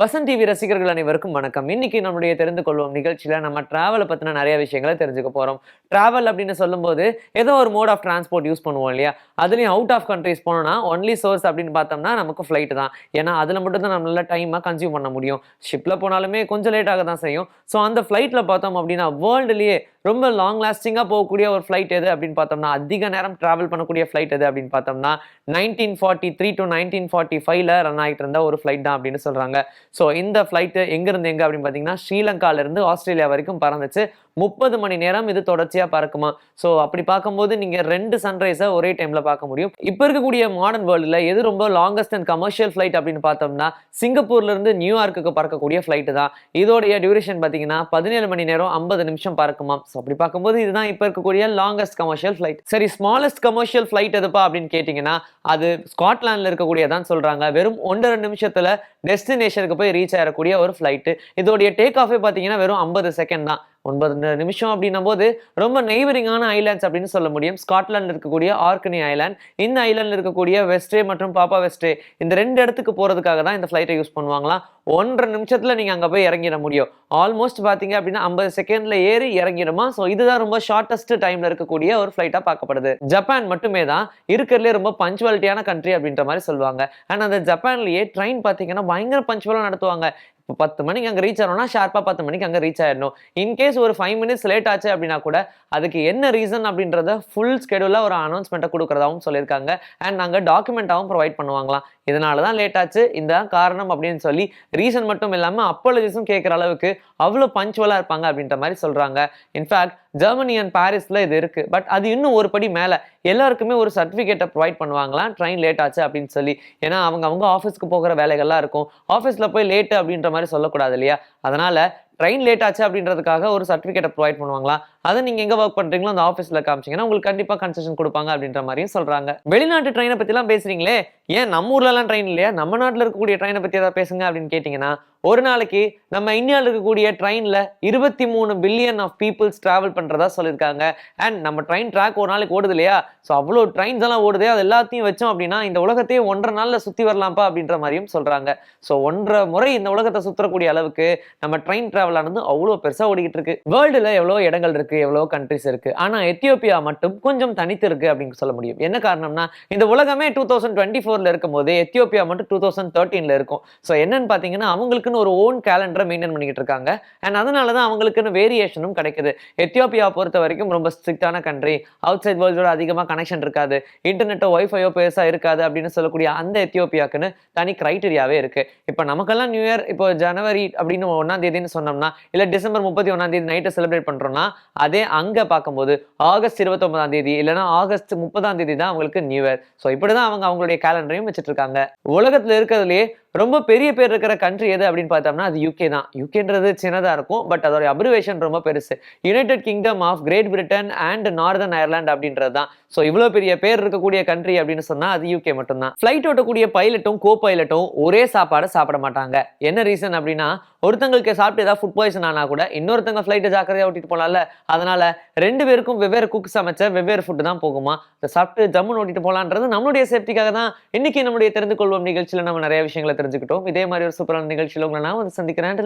Vasanth TV ரசிகர்கள் அனைவருக்கும் வணக்கம். இன்னைக்கு நம்முடைய தெரிந்து கொள்வோம் நிகழ்ச்சியில நம்ம டிராவலை பத்தின நிறைய விஷயங்களை தெரிஞ்சுக்க போறோம். டிராவல் அப்படின்னு சொல்லும்போது ஏதோ ஒரு மோட் ஆஃப் டிரான்ஸ்போர்ட் யூஸ் பண்ணுவோம் இல்லையா? அதுலயும் அவுட் ஆஃப் கண்ட்ரிஸ் போனோம்னா ஒன்லி சோர்ஸ் அப்படின்னு பார்த்தோம்னா நமக்கு ஃப்ளைட் தான். ஏன்னா அதுல மட்டும் தான் நம்மளால டைமாக கன்சியூம் பண்ண முடியும். ஷிப்ல போனாலுமே கொஞ்சம் லேட்டாக தான் செய்யும். ஸோ அந்த ஃப்ளைட்ல பார்த்தோம் அப்படின்னா வேர்ல்டுலயே ரொம்ப லாங் லாஸ்டிங்காக போகக்கூடிய ஒரு ஃப்ளைட் எது அப்படின்னு பார்த்தோம்னா அதிக நேரம் ட்ராவல் பண்ணக்கூடிய ஃப்ளைட் எது அப்படின்னு பார்த்தோம்னா nineteen forty three to nineteen forty ஃபைவ்ல ரன் ஆகிட்டு இருந்த ஒரு ஃப்ளைட் தான் அப்படின்னு சொல்கிறாங்க ஸோ இந்த ஃப்ளைட்டு எங்கேருந்து எங்கே அப்படின்னு பார்த்தீங்கன்னா ஸ்ரீலங்காலேருந்து ஆஸ்திரேலியா வரைக்கும் பறந்துச்சு. முப்பது மணி நேரம் இது தொடர்ச்சியாக பறக்குமா? ஸோ அப்படி பார்க்கும்போது நீங்கள் ரெண்டு சன்ரைஸை ஒரே டைமில் பார்க்க முடியும். இப்போ இருக்கக்கூடிய மாடர்ன் வேர்ல்டில் எது ரொம்ப லாங்கஸ்ட் அண்ட் கமர்ஷியல் ஃப்ளைட் அப்படின்னு பார்த்தோம்னா சிங்கப்பூர்லேருந்து நியூயார்க்குக்கு பறக்கக்கூடிய ஃப்ளைட்டு தான். இதோடைய டியூரேஷன் பார்த்தீங்கன்னா பதினேழு மணி நேரம் ஐம்பது நிமிஷம் பறக்குமா? ஸோ அப்படி பார்க்கும்போது இதுதான் இப்போ இருக்கக்கூடிய லாங்கஸ்ட் கமர்ஷியல் ஃப்ளைட் சரி ஸ்மாலஸ்ட் கமர்ஷியல் ஃப்ளைட் எதுப்பா அப்படின்னு கேட்டிங்கன்னா அது ஸ்காட்லாண்டில் இருக்கக்கூடியதான் சொல்கிறாங்க வெறும் ஒன்றரை நிமிஷத்தில் டெஸ்டினேஷனுக்கு போய் ரீச் ஆகக்கூடிய ஒரு ஃப்ளைட்டு இதோடைய டேக் ஆஃபே பார்த்தீங்கன்னா வெறும் ஐம்பது செகண்ட் தான். ஒன்பது நிமிஷம் அப்படின்னும் போது ரொம்ப நெய்வரிங்கான ஐலாண்ட்ஸ் அப்படின்னு சொல்ல முடியும். ஸ்காட்லாண்டில் இருக்கக்கூடிய ஆர்கனி ஐலாண்ட் இந்த ஐலாண்டில் இருக்கக்கூடிய வெஸ்டே மற்றும் பாப்பா வெஸ்டே இந்த ரெண்டு இடத்துக்கு போகிறதுக்காக தான் இந்த ஃப்ளைட்டை யூஸ் பண்ணுவாங்களாம். ஒன்றரை நிமிஷத்தில் நீங்கள் அங்கே போய் இறங்கிட முடியும். ஆல்மோஸ்ட் பார்த்தீங்க அப்படின்னா ஐம்பது செகண்டில் ஏறி இறங்கிடுமா? ஸோ இதுதான் ரொம்ப ஷார்ட்டஸ்ட் டைமில் இருக்கக்கூடிய ஒரு ஃப்ளைட்டாக பார்க்கப்படுது. ஜப்பான் மட்டுமே தான். இருக்கிறதுலே ரொம்ப பஞ்சுவாலிட்டியான கண்ட்ரி அப்படின்ற மாதிரி சொல்லுவாங்க. அண்ட் அந்த ஜப்பான்லேயே ட்ரெயின் பார்த்தீங்கன்னா பயங்கர பஞ்சுவலாக நடத்துவாங்க. இப்போ பத்து மணிக்கு அங்கே ரீச் ஆகணும்னா ஷார்ப்பாக பத்து மணிக்கு அங்கே ரீச் ஆயிடணும். இன்கேஸ் ஒரு ஃபைவ் மினிட்ஸ் லேட் ஆச்சு அப்படின்னா கூட அதுக்கு என்ன ரீசன் அப்படின்றத ஃபுல் ஸ்கெடியூலாக ஒரு அனௌன்ஸ்மெண்ட்டை கொடுக்குறதாகவும் சொல்லியிருக்காங்க. அண்ட் நாங்கள் டாக்குமெண்ட்டாகவும் ப்ரொவைட் பண்ணுவாங்களாம். இதனால தான் லேட் ஆச்சு. இந்த காரணம் அப்படின்னு சொல்லி ரீசன் மட்டும் இல்லாமல் அப்போலஜிஸும் கேட்குற அளவுக்கு அவ்வளோ பஞ்சுவலாக இருப்பாங்க அப்படின்ற மாதிரி சொல்கிறாங்க இன்ஃபேக்ட் ஜெர்மனி அண்ட் பாரிஸில் இது இருக்குது பட் அது இன்னும் ஒரு படி மேலே. எல்லாருக்குமே ஒரு சர்டிஃபிகேட்டை ப்ரொவைட் பண்ணுவாங்களாம் ட்ரெயின் லேட் ஆச்சு அப்படின்னு சொல்லி. ஏன்னா அவங்க அவங்க ஆஃபீஸ்க்கு போகிற வேலைகள்லாம் இருக்கும். ஆஃபீஸில் போய் லேட்டு அப்படின்ற மாதிரி சொல்லக்கூடாது இல்லையா? அதனால் ட்ரெயின் லேட் ஆச்சு அப்படின்றதுக்காக ஒரு சர்டிஃபிகேட்டை ப்ரொவைட் பண்ணுவாங்களா? அதை நீங்கள் எங்கே ஒர்க் பண்ணுறீங்களோ அந்த ஆஃபீஸில் காமிச்சிங்கன்னா உங்களுக்கு கண்டிப்பாக கன்செஷன் கொடுப்பாங்க அப்படின்ற மாதிரியும் சொல்கிறாங்க வெளிநாட்டு ட்ரெயினை பற்றிலாம் பேசுகிறீங்களே ஏன் நம்ம ஊர்லலாம் ட்ரெயின் இல்லையா? நம்ம நாட்டில் இருக்கக்கூடிய ட்ரெயினை பற்றி ஏதாவது பேசுங்க அப்படின்னு கேட்டிங்கன்னா ஒரு நாளைக்கு நம்ம இந்தியாவில் இருக்கக்கூடிய ட்ரெயினில் இருபத்தி மூணு பில்லியன் ஆஃப் பீப்புள்ஸ் ட்ராவல் பண்ணுறதா சொல்லியிருக்காங்க. அண்ட் நம்ம ட்ரெயின் ட்ராக் ஒரு நாளைக்கு ஓடுது இல்லையா? ஸோ அவ்வளோ ட்ரெயின்ஸ் எல்லாம் ஓடுது அது எல்லாத்தையும் வச்சோம் அப்படின்னா இந்த உலகத்தையே ஒன்றரை நாளில் சுற்றி வரலாம்ப்பா அப்படின்ற மாதிரியும் சொல்கிறாங்க ஸோ ஒன்றரை முறை இந்த உலகத்தை சுற்றக்கூடிய அளவுக்கு நம்ம ட்ரெயின் ட்ராவல் ஆனது அவ்வளோ பெருசாக ஓடிக்கிட்டு இருக்கு. வேர்ல்டில் எவ்வளோ இடங்கள் இருக்கு எவ்வளோ கண்ட்ரிஸ் இருக்கு. ஆனால் எத்தியோப்பியா மட்டும் கொஞ்சம் தனித்து இருக்கு அப்படின்னு சொல்ல முடியும். என்ன காரணம்னா இந்த உலகமே டூ தௌசண்ட் டுவெண்ட்டி ஃபோரில் இருக்கும்போது எத்தியோப்பியா மட்டும் டூ தௌசண்ட் தேர்ட்டீனில் இருக்கும். ஸோ என்னன்னு பார்த்தீங்கன்னா அவங்களுக்குன்னு ஒரு ஓன் கேலண்டரை மெயின்டைன் பண்ணிக்கிட்டு இருக்காங்க. அண்ட் அதனால தான் அவங்களுக்குன்னு வேரியேஷனும் கிடைக்குது. எத்தியோப்பியா பொறுத்த வரைக்கும் ரொம்ப ஸ்ட்ரிக்டான கண்ட்ரி அவுட் சைட் வேர்ல்டோட அதிகமாக கனெக்ஷன் இருக்காது. இன்டர்நெட்டோ ஒய்ஃபையோ பெருசாக இருக்காது அப்படின்னு சொல்லக்கூடிய அந்த எத்தியோப்பியாக்குன்னு தனி கிரைட்டீரியாவே இருக்கு. இப்போ நமக்கெல்லாம் நியூ இயர் இப்போ ஜனவரி அப்படின்னு ஒன்றாம் தேதின்னு சொன்னோம்னா இல்லை டிசம்பர் முப்பத்தி ஒன்றாம் தேதி நைட்டை செலிப்ரேட் பண்ணுறோன்னா அதே அங்கே பார்க்கும்போது ஆகஸ்ட் இருபத்தொன்பதாம் தேதி இல்லைனா ஆகஸ்ட் முப்பதாம் தேதி தான் அவங்களுக்கு நியூ இயர் ஸோ இப்படி தான் அவங்க அவங்களுடைய கேலண்டரையும் வச்சுட்டு இருக்காங்க. உலகத்தில் இருக்கிறதுலே ரொம்ப பெரிய பேர் இருக்கிற கண்ட்ரி எது அப்படின்னு பார்த்தோம்னா அது யூகே தான். யூகேன்றது சின்னதாக இருக்கும் பட் அதோட அப்ரிவேஷன் ரொம்ப பெருசு. United Kingdom of Great Britain and Northern Ireland அப்படின்றது தான். ஸோ இவ்வளோ பெரிய பேர் இருக்கக்கூடிய கண்ட்ரி அப்படின்னு சொன்னால் அது யூகே மட்டும்தான். ஃப்ளைட் ஓட்டக்கூடிய பைலட்டும் கோ பைலட்டும் ஒரே சாப்பாடை சாப்பிட மாட்டாங்க. என்ன ரீசன் அப்படின்னா ஒருத்தங்களுக்கு சாப்பிட்டு ஏதாவது ஃபுட் பாய்சன் ஆனால் கூட இன்னொருத்தங்க ஃப்ளைட்டை ஜாக்கிரதையாக ஓட்டிட்டு போகலாம்ல அதனால ரெண்டு பேருக்கும் வெவ்வேறு குக் சமைச்ச வெவ்வேறு ஃபுட்டு தான் போகுமா. இதை சாப்பிட்டு ஜம்முன்னு ஓட்டிட்டு போகலான்றது நம்மளுடைய சேஃப்டிக்காக தான். இன்னைக்கு நம்முடைய தெரிந்து கொள்வோம் நிகழ்ச்சியில் நம்ம நிறைய விஷயங்களை தெரிஞ்சுக்கிட்டோம். இதே மாதிரி ஒரு சூப்பரான நிகழ்ச்சியில் உங்களை நான் வந்து சந்திக்கிறேன்.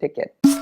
Take care